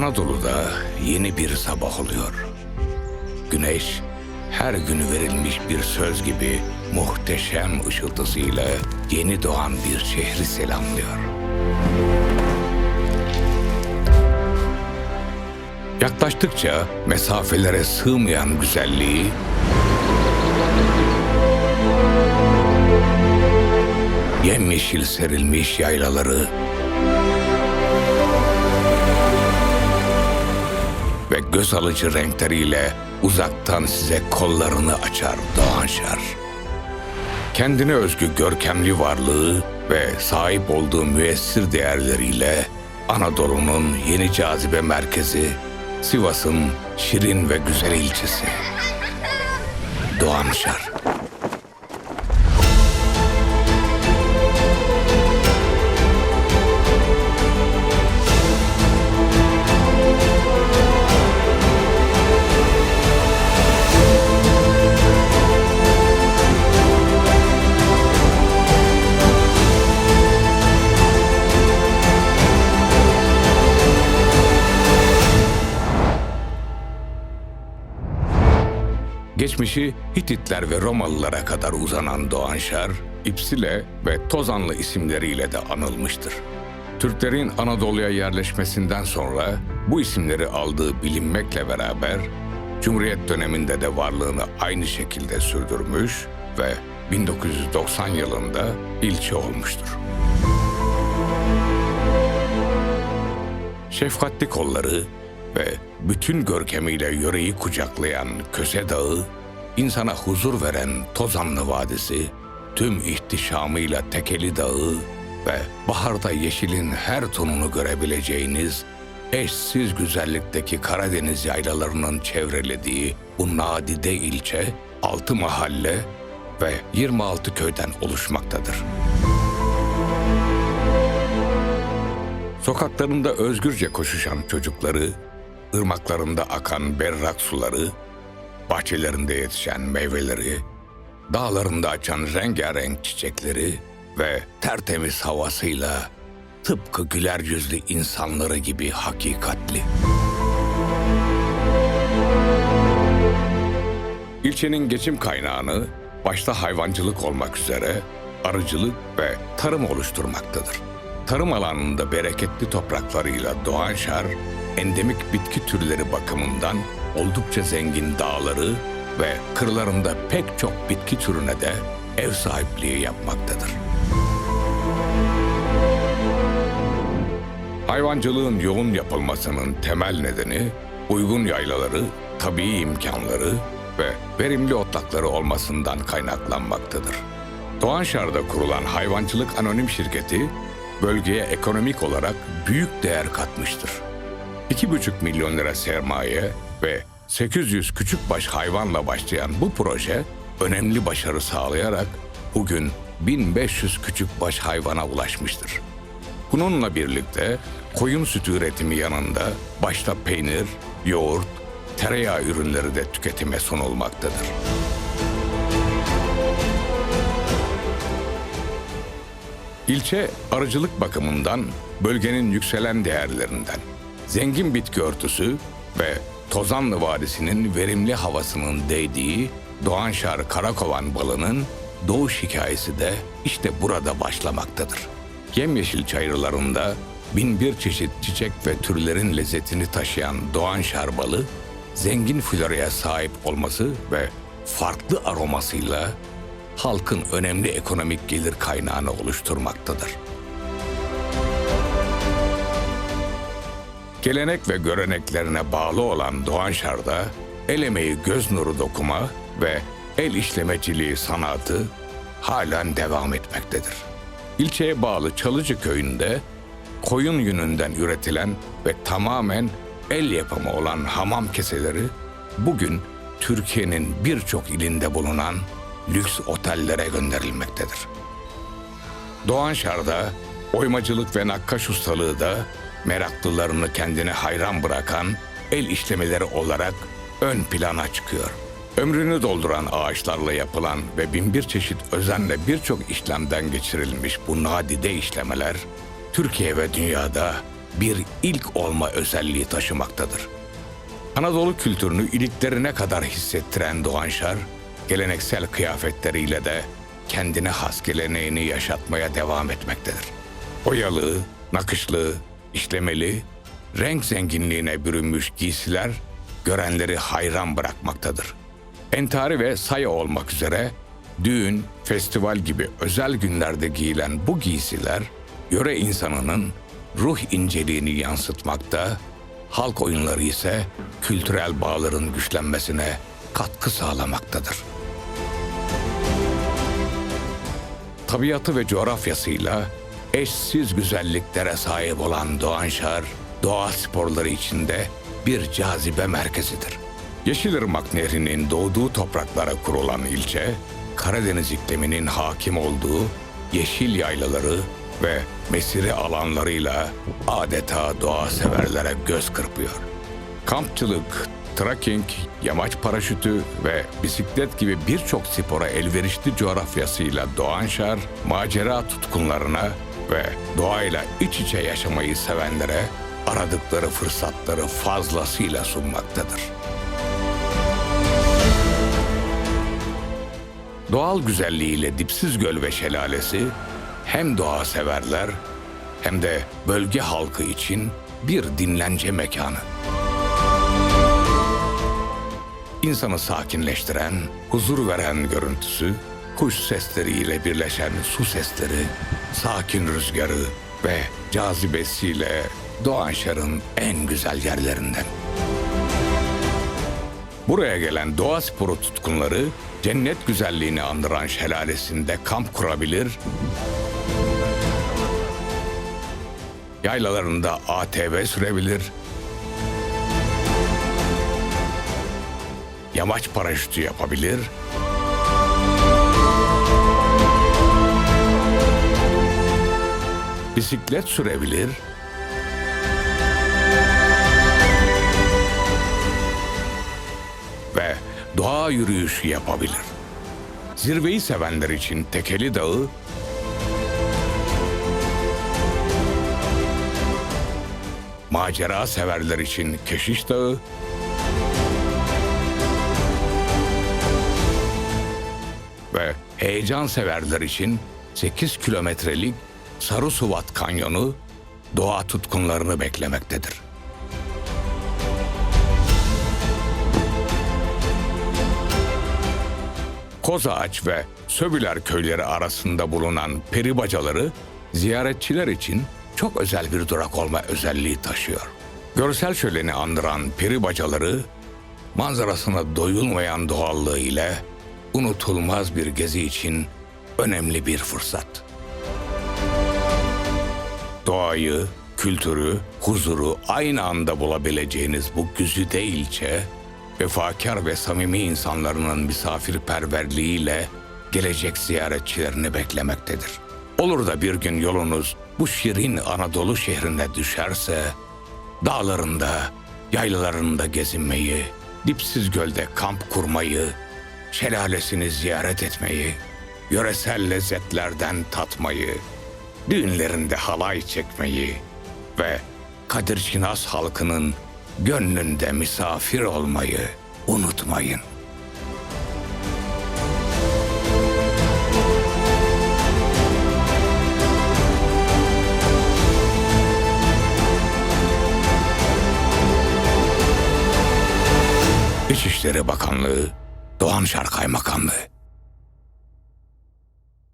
Anadolu'da yeni bir sabah oluyor. Güneş her günü verilmiş bir söz gibi muhteşem ışıltısıyla yeni doğan bir şehri selamlıyor. Yaklaştıkça mesafelere sığmayan güzelliği yemyeşil serilmiş yaylaları göz alıcı renkleriyle uzaktan size kollarını açar Doğanşar. Kendine özgü görkemli varlığı ve sahip olduğu müessir değerleriyle Anadolu'nun yeni cazibe merkezi, Sivas'ın şirin ve güzel ilçesi. Doğanşar. Geçmişi Hititler ve Romalılara kadar uzanan Doğanşar, İpsile ve Tozanlı isimleriyle de anılmıştır. Türklerin Anadolu'ya yerleşmesinden sonra bu isimleri aldığı bilinmekle beraber Cumhuriyet döneminde de varlığını aynı şekilde sürdürmüş ve 1990 yılında ilçe olmuştur. Şefkatli kolları ve bütün görkemiyle yöreyi kucaklayan Köse Dağı, insana huzur veren Tozanlı Vadisi, tüm ihtişamıyla Tekeli Dağı ve baharda yeşilin her tonunu görebileceğiniz eşsiz güzellikteki Karadeniz yaylalarının çevrelediği bu nadide ilçe, 6 mahalle ve 26 köyden oluşmaktadır. Sokaklarında özgürce koşuşan çocukları, ırmaklarında akan berrak suları, bahçelerinde yetişen meyveleri, dağlarında açan rengarenk çiçekleri ve tertemiz havasıyla tıpkı güler yüzlü insanları gibi hakikatli. İlçenin geçim kaynağını başta hayvancılık olmak üzere arıcılık ve tarım oluşturmaktadır. Tarım alanında bereketli topraklarıyla Doğanşar, endemik bitki türleri bakımından oldukça zengin dağları ve kırlarında pek çok bitki türüne de ev sahipliği yapmaktadır. Hayvancılığın yoğun yapılmasının temel nedeni uygun yaylaları, tabii imkanları ve verimli otlakları olmasından kaynaklanmaktadır. Doğanşar'da kurulan hayvancılık anonim şirketi bölgeye ekonomik olarak büyük değer katmıştır. 2,5 milyon lira sermaye ve 800 küçükbaş hayvanla başlayan bu proje önemli başarı sağlayarak bugün 1500 küçükbaş hayvana ulaşmıştır. Bununla birlikte koyun sütü üretimi yanında başta peynir, yoğurt, tereyağı ürünleri de tüketime sunulmaktadır. İlçe arıcılık bakımından bölgenin yükselen değerlerinden, zengin bitki örtüsü ve Tozanlı Vadisi'nin verimli havasının değdiği Doğanşar Karakovan balının doğuş hikayesi de işte burada başlamaktadır. Yemyeşil çayırlarında bin bir çeşit çiçek ve türlerin lezzetini taşıyan Doğanşar balı, zengin floraya sahip olması ve farklı aromasıyla halkın önemli ekonomik gelir kaynağını oluşturmaktadır. Gelenek ve göreneklerine bağlı olan Doğanşar'da el emeği göz nuru dokuma ve el işlemeciliği sanatı halen devam etmektedir. İlçeye bağlı Çalıcı köyünde koyun yününden üretilen ve tamamen el yapımı olan hamam keseleri bugün Türkiye'nin birçok ilinde bulunan lüks otellere gönderilmektedir. Doğanşar'da oymacılık ve nakkaş ustalığı da meraklılarını kendine hayran bırakan el işlemeleri olarak ön plana çıkıyor. Ömrünü dolduran ağaçlarla yapılan ve binbir çeşit özenle birçok işlemden geçirilmiş bu nadide işlemeler, Türkiye ve dünyada bir ilk olma özelliği taşımaktadır. Anadolu kültürünü iliklerine kadar hissettiren Doğanşar, geleneksel kıyafetleriyle de kendine has geleneğini yaşatmaya devam etmektedir. Oyalı, nakışlı, işlemeli, renk zenginliğine bürünmüş giysiler görenleri hayran bırakmaktadır. Entari ve saya olmak üzere düğün, festival gibi özel günlerde giyilen bu giysiler yöre insanının ruh inceliğini yansıtmakta, halk oyunları ise kültürel bağların güçlenmesine katkı sağlamaktadır. Tabiatı ve coğrafyasıyla eşsiz güzelliklere sahip olan Doğanşar, doğa sporları içinde bir cazibe merkezidir. Yeşilırmak Nehri'nin doğduğu topraklara kurulan ilçe, Karadeniz ikliminin hakim olduğu yeşil yaylaları ve mesire alanlarıyla adeta doğa severlere göz kırpıyor. Kampçılık, trekking, yamaç paraşütü ve bisiklet gibi birçok spora elverişli coğrafyasıyla Doğanşar, macera tutkunlarına ve doğayla iç içe yaşamayı sevenlere aradıkları fırsatları fazlasıyla sunmaktadır. Doğal güzelliğiyle dipsiz göl ve şelalesi hem doğa severler hem de bölge halkı için bir dinlence mekanı. İnsanı sakinleştiren, huzur veren görüntüsü, kuş sesleriyle birleşen su sesleri, sakin rüzgarı ve cazibesiyle Doğanşar'ın en güzel yerlerinden. Buraya gelen doğa sporu tutkunları cennet güzelliğini andıran şelalesinde kamp kurabilir, yaylalarında ATV sürebilir, yamaç paraşütü yapabilir, bisiklet sürebilir, ve doğa yürüyüşü yapabilir. Zirveyi sevenler için Tekeli Dağı, macera severler için Keşiş Dağı, ve heyecan severler için 8 kilometrelik Sarı Suvat Kanyonu doğa tutkunlarını beklemektedir. Kozağaç ve Söbüler köyleri arasında bulunan peri bacaları ziyaretçiler için çok özel bir durak olma özelliği taşıyor. Görsel şöleni andıran peri bacaları manzarasına doyulmayan doğallığı ile unutulmaz bir gezi için önemli bir fırsat. Doğayı, kültürü, huzuru aynı anda bulabileceğiniz bu güzide ilçe, vefakar ve samimi insanların misafirperverliğiyle gelecek ziyaretçilerini beklemektedir. Olur da bir gün yolunuz bu şirin Anadolu şehrine düşerse, dağlarında, yaylalarında gezinmeyi, dipsiz gölde kamp kurmayı, şelalesini ziyaret etmeyi, yöresel lezzetlerden tatmayı, düğünlerinde halay çekmeyi ve Kadir halkının gönlünde misafir olmayı unutmayın. İçişleri Bakanlığı, Doğan Şarkay Makamlığı.